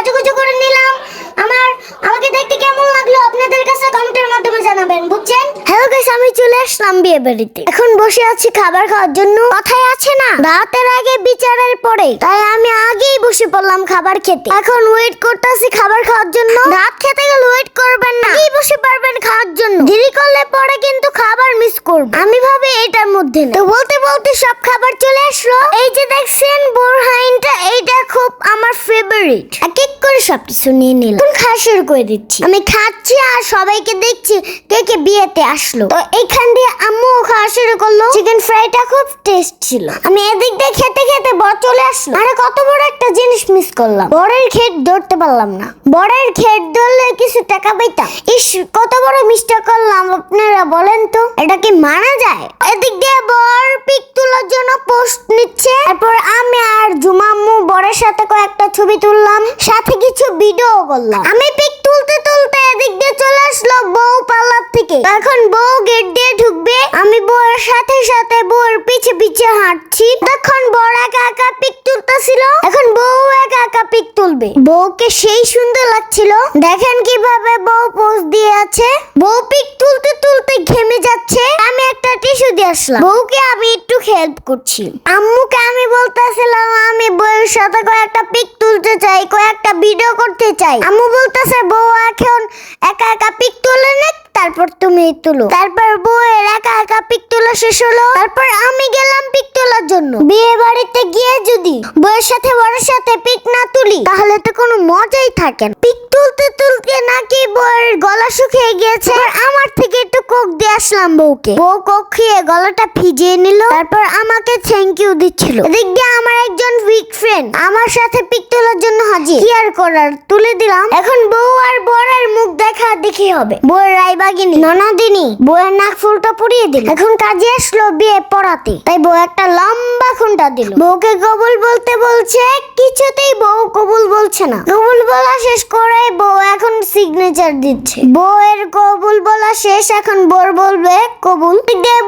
সাজুগুজু করে নিলাম। আমার আমাকে দেখতে কেমন লাগল আপনাদের কাছে কমেন্টের মাধ্যমে জানাবেন বুঝছেন? হ্যালো গাইস আমি চলে আসলাম বিয়ে বাড়িতে। এখন বসে আছি খাবার খাওয়ার জন্য। কথাই আছে না রাতের আগে বিচারের পরে। তাই আমি আগেই বসে পড়লাম খাবার খেতে। এখন ওয়েট করতেছি খাবার খাওয়ার জন্য। রাত খেতে গেলে ওয়েট করবেন না আগেই বসে পারবেন খাওয়ার জন্য দেরি করলে পরে কিন্তু খাবার মিস করব। আমি ভাবি এটার মধ্যে না। তো বলতে বলতে সব খাবার চলে আসলো। এই যে দেখছেন, বোরহাইনটা, এইটা খুব আমার ফেভারিট এক এক করে সব কিছু নিয়ে নিলাম। এখন খাওয়া শুরু করে দিচ্ছি। আমি খাচ্ছি আর সবাইকে দেখছি কে কে বিয়েতে আসলো। তো এইখান দিয়ে আম্মু খাওয়া শুরু করল। চিকেন ফ্রাইটা খুব টেস্ট ছিল। আমি এদিক দিয়ে খেতে খেতে বড় চলে আসলো। আরে কত বড় একটা জিনিস মিস করলাম। বড়ের ক্ষেত ধরতে পারলাম না। বড়ের ক্ষেত ধরলে কিছু টাকা পাইতাম। ইস, কত বড় মিস্টেক করলাম, আপনারা বলেন তো। এটা কি মানা যায়? এদিক দিয়ে বর পিক তোলার জন্য পোস্ট নিচ্ছে। তারপর আমি আর জুমাম্মু বরের সাথে কয়েকটা ছবি তুললাম, সাথে কিছু ভিডিও করলাম। আমি পিক তুলতে তুলতে এদিক দিয়ে চলে আসলো বউ পার্লার থেকে। এখন বউ গেট দিয়ে ঢুকবে, আমি বউয়ের সাথে সাথে বউয়ের পিছে পিছে হাঁটছি। তখন বড় একা একা পিক তুলতেছিল। এখন বউ একা একা পিক তুলবে। বউকে সেই সুন্দর লাগছিল। দেখেন কীভাবে বউ পোজ দিয়ে আছে। বউ পিক তুলতে তুলতে ঘেমে যাচ্ছে। আমি একটা টিস্যু দিয়ে আসলাম। বউকে আমি একটু হেল্প করছি। আম্মুকে আমি বলতেছিলাম, আমি বউয়ের সাথে কয়েকটা পিক তুলতে চাই, কয়েকটা ভিডিও করতে চাই। আম্মু বলতেছে, বউ এখন একা একা পিক তুলে নে তারপর তুমি তুলো। তারপর বউয়ের একা পিক তোলা শেষ হলো। তারপর আমি গেলাম পিক তোলার জন্য। বিয়ে বাড়িতে গিয়ে যদি বউয়ের সাথে বড়ের সাথে পিক না তুলি, তাহলে তো কোনো মজাই থাকে না। পিক তুলতে তুলতে নাকি বউয়ের গলা শুকিয়ে গিয়েছে। আমার থেকে একটু কোক দিয়ে আসলাম বউকে। বউ কোক খেয়ে গলাটা ভিজিয়ে নিল। তারপর আমাকে থ্যাংক ইউ দিচ্ছিল। এদিক দিয়ে আমার একজন উইক ফ্রেন্ড আমার সাথে পিক তোলার জন্য হাজির। কি আর করার? তুলে দিলাম। এখন বউ আর বরের মুখ দেখা দেখি হবে? বউয়ের রায়বাগিনী ননদিনী বউয়ের নাক ফুলটা পুড়িয়ে দিল। এখন কাজে আসলো বিয়ে পড়াতে। তাই বউ একটা লম্বা খুনটা দিল। বউকে কবুল বলতে বলছে, কিছুতেই বউ কবুল বলছে না। কবুল বলা শেষ করে বউ এখন সিগনেচার দিচ্ছে। বউয়ের কবুল বলা শেষ, এখন বোর বলবে, কবুল।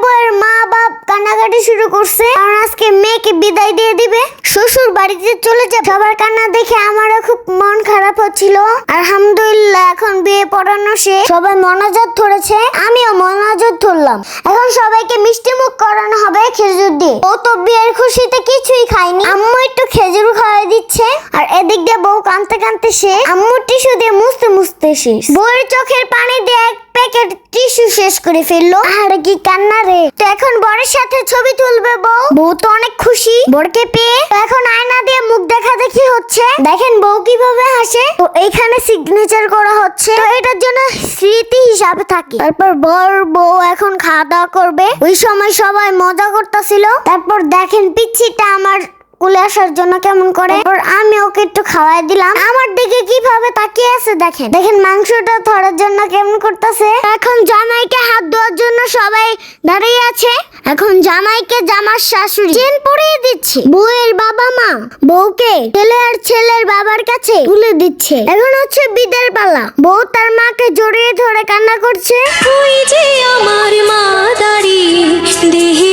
বউয়ের মা বাপ কান্নাকাটি শুরু করছে, কারণ আজকে মেয়েকে বিদায় দিয়ে দিবে। শ্বশুর বাড়িতে চলে যাবে। সবার কান্না দেখে আমারও খুব মন খারাপ হচ্ছিল। আলহামদুলিল্লাহ, এখন বিয়ে পড়ানো শেষ। সবাই মনোযোগ ধরেছে, আমিও মনোযোগ ধরলাম। এখন সবাইকে মিষ্টি মুখ করানো হবে খেজুর দিয়ে। ও তো বিয়ের খুশিতে কিছুই খায়নি। আম্মু একটু খেজুর খাওয়াই দিচ্ছে। আর এদিক দিয়ে বউ কানতে কানতে সে আম্মু টিস্যু দিয়ে মুছতে মুছতে শেষ বউয়ের চোখের পানি দিয়ে এক প্যাকেট টিস্যু শেষ করে ফেলল। আর কি কান্না রে? তো এখন সাথে ছবি তুলবে বউ? বউ তো অনেক খুশি। পেয়ে এখন আয়না দিয়ে মুখ দেখা দেখি হচ্ছে। দেখেন বউ কীভাবে হাসে। তো সিগনেচার করা হচ্ছে। তো এটার জন্য স্মৃতি হিসাবে থাকে। তারপর বর, বউ এখন খাওয়া দাওয়া করবে। ওই সময় সবাই মজা করতেছিল। তারপর দেখেন পিচ্ছিটা আমার কুলে আসার জন্য কেমন করে? আমি ওকে একটু খাওয়াই দিলাম। আমার দিকে কীভাবে তাকিয়ে আছে দেখেন। দেখেন মাংসটা ধরার জন্য কেমন করতেছে। এখন জামাইকে হাত ধোয়ার জন্য সবাই দাঁড়িয়ে আছে। এখন জামাইকে জামার শাশুড়ি চেন পরিয়ে দিচ্ছে। বউয়ের বাবা মা বউকে ছেলে আর ছেলের বাবার কাছে তুলে দিচ্ছে। এখন হচ্ছে বিদের পালা। বউ তার মাকে জড়িয়ে ধরে কান্না করছে। ওই যে আমার মা দাড়ি দেহেতে নাই